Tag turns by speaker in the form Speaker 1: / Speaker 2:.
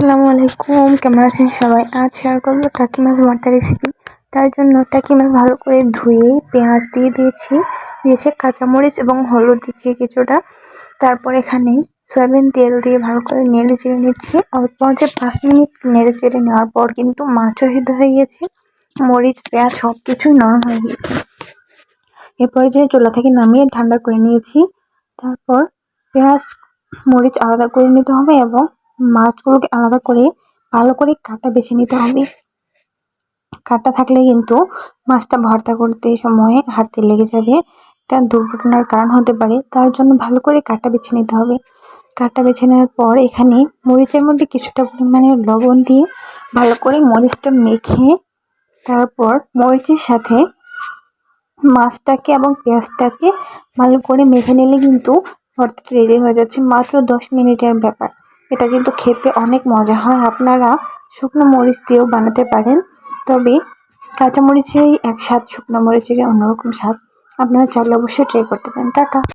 Speaker 1: আসসালামু আলাইকুম, কেমন আছেন সবাই? আজ শেয়ার করব টাকি মাছ ভর্তা রেসিপি তার জন্য টাকি মাছ ভালো করে ধুয়ে পেঁয়াজ দিয়ে দিয়েছি। দিয়েছে কাঁচামরিচ এবং হলুদ দিচ্ছি কিছুটা। তারপর এখানে সয়াবিন তেল দিয়ে ভালো করে নেড়ে চেড়ে নিচ্ছি। অল্প যে পাঁচ মিনিট নেড়ে চেড়ে নেওয়ার পর কিন্তু মাছও সিদ্ধ হয়ে গেছে। মরিচ, পেঁয়াজ সব কিছুই নরম হয়ে গিয়েছে এরপরে যে চোলা থেকে নামিয়ে ঠান্ডা করে নিয়েছি। তারপর পেঁয়াজ, মরিচ আলাদা করে নিতে হবে এবং মাছগুলোকে আলাদা করে ভালো করে কাটা বেছে নিতে হবে। কাটা থাকলে কিন্তু মাছটা ভর্তা করতে সময় হাতে লেগে যাবে। এটা দুর্ঘটনার কারণ হতে পারে, তার জন্য ভালো করে কাটা বেছে নিতে হবে। কাটা বেছে নেওয়ার পর এখানে মরিচের মধ্যে কিছুটা পরিমাণে লবণ দিয়ে ভালো করে মরিচটা মেখে, তারপর মরিচের সাথে মাছটাকে এবং পেঁয়াজটাকে ভালো করে মেখে নিলে কিন্তু ভর্তাটা রেডি হয়ে যাচ্ছে। মাত্র দশ মিনিটের ব্যাপার। এটা কিন্তু খেতে অনেক মজা হয়। আপনারা শুকনো মরিচ দিয়েও বানাতে পারেন। তবে কাঁচা মরিচেরই এক স্বাদ, শুকনো মরিচের অন্যরকম স্বাদ। আপনারা চাইলে অবশ্যই ট্রাই করতে পারেন। টাটা।